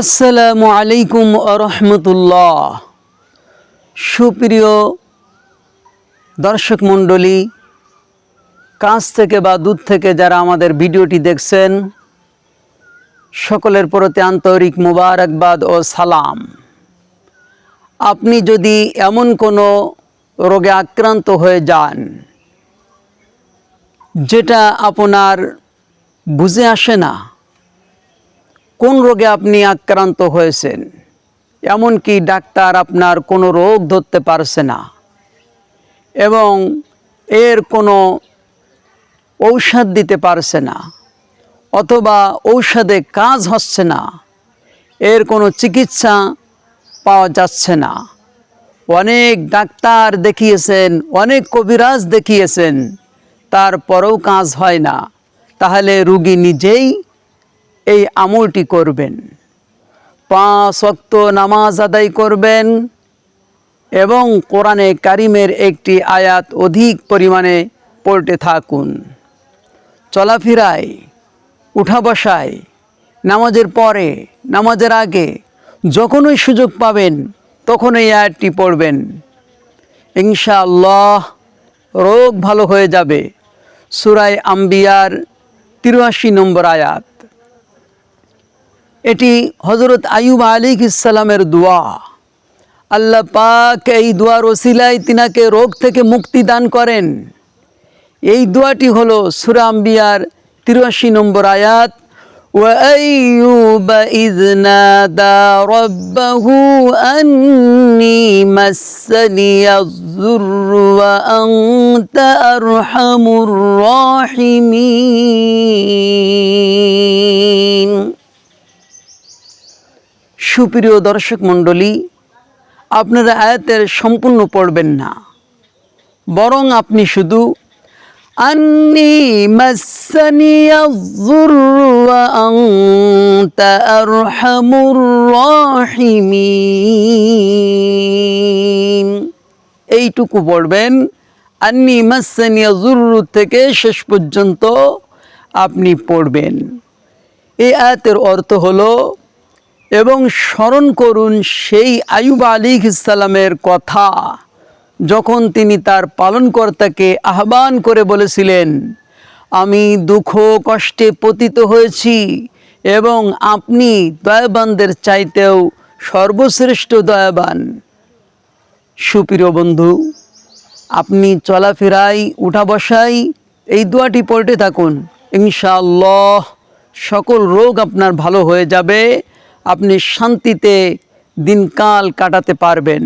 আসসালামু আলাইকুম আরহামতুল্লাহ সুপ্রিয় দর্শক মণ্ডলী কাছ থেকে বা দূর থেকে যারা আমাদের ভিডিওটি দেখছেন, সকলের প্রতি আন্তরিক মুবারকবাদ ও সালাম। আপনি যদি এমন কোনো রোগে আক্রান্ত হয়ে যান, যেটা আপনার বুঝে আসে না কোন রোগে আপনি আক্রান্ত হয়েছেন? এমনকি ডাক্তার আপনার কোনো রোগ ধরতে পারছে না। এবং এর কোনো ঔষধ দিতে পারছে না, অথবা ঔষধে কাজ হচ্ছে না, এর কোনো চিকিৎসা পাওয়া যাচ্ছে না। অনেক ডাক্তার দেখিয়েছেন, অনেক কবিরাজ দেখিয়েছেন, তারপরেও কাজ হয় না। তাহলে রুগী নিজেই এই আমলটি করবেন। পাঁচ অক্ত নামাজ আদায় করবেন এবং কোরআনে কারিমের একটি আয়াত অধিক পরিমাণে পড়তে থাকুন। চলাফেরায়, উঠা বসায়, নামাজের পরে, নামাজের আগে যখনই সুযোগ পাবেন তখন এই আয়াতটি পড়বেন। ইনশাআল্লাহ রোগ ভালো হয়ে যাবে। সুরায় আম্বিয়ার তিরাশি নম্বর আয়াত। এটি হজরত আয়ুব আলিক ইসালামের দোয়া আল্লাহ পাক এই দোয়ার ওসিলায় তিনাকে রোগ থেকে মুক্তি দান করেন এই দোয়াটি হলো সুরাম্বিয়ার তিরাশি নম্বর আয়াত وأيوب إذ نادى ربه أني مسني الضر وأنت أرحم الراحمين সুপ্রিয় দর্শক মণ্ডলী, আপনারা আয়াতের সম্পূর্ণ পড়বেন না। বরং আপনি শুধু এইটুকু পড়বেন, আন্নি মাসানিয়া জুরু থেকে শেষ পর্যন্ত আপনি পড়বেন। এই আয়াতের অর্থ হলো এবং স্মরণ করুন সেই আয়ুব আলী ইসালামের কথা। যখন তিনি তার পালনকর্তাকে আহ্বান করে বলেছিলেন, আমি দুঃখ কষ্টে পতিত হয়েছি এবং আপনি দয়াবানদের চাইতেও সর্বশ্রেষ্ঠ দয়াবান। সুপ্রিয় বন্ধু, আপনি চলাফেরাই উঠা বসাই এই দোয়াটি পড়তে থাকুন। ইনশাআল্লাহ সকল রোগ আপনার ভালো হয়ে যাবে। আপনি শান্তিতে দিনকাল কাটাতে পারবেন।